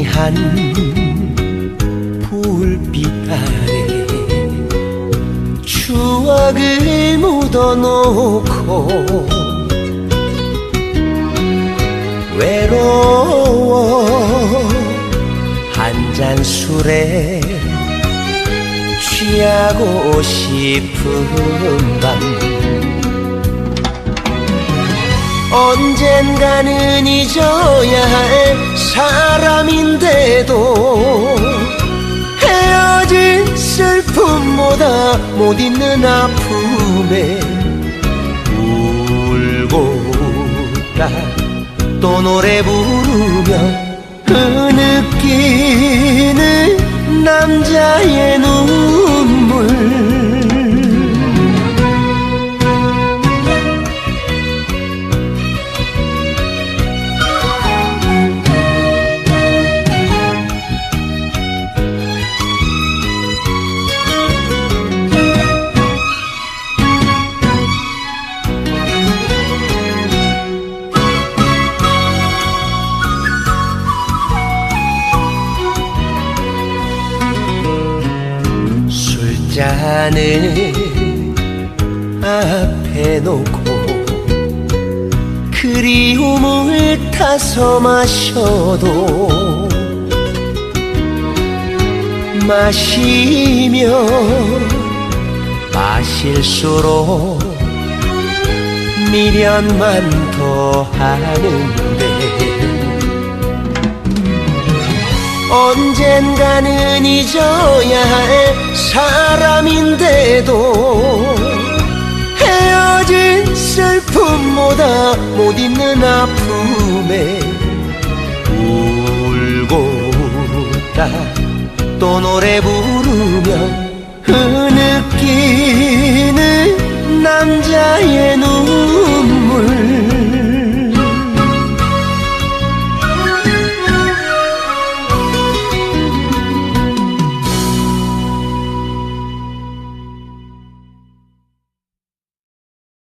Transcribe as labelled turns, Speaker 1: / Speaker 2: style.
Speaker 1: 희미한 불빛 아래 추억을 묻어놓고 외로워 한 잔 술에 취하고 싶은 밤 언젠가는 잊어야 할 사람인데도 헤어진 슬픔보다 못 잊는 아픔에 울고 또 노래 부르며 흐느끼는 남자의 눈 잔을 앞에 놓고 그리움을 타서 마셔도 마시며 마실수록 미련만 더하는데 언젠가는 잊어야 할 사람인데도 헤어진 슬픔보다 못 잊는 아픔에 울고 또 노래 부르며 흐느끼는 남자의 눈물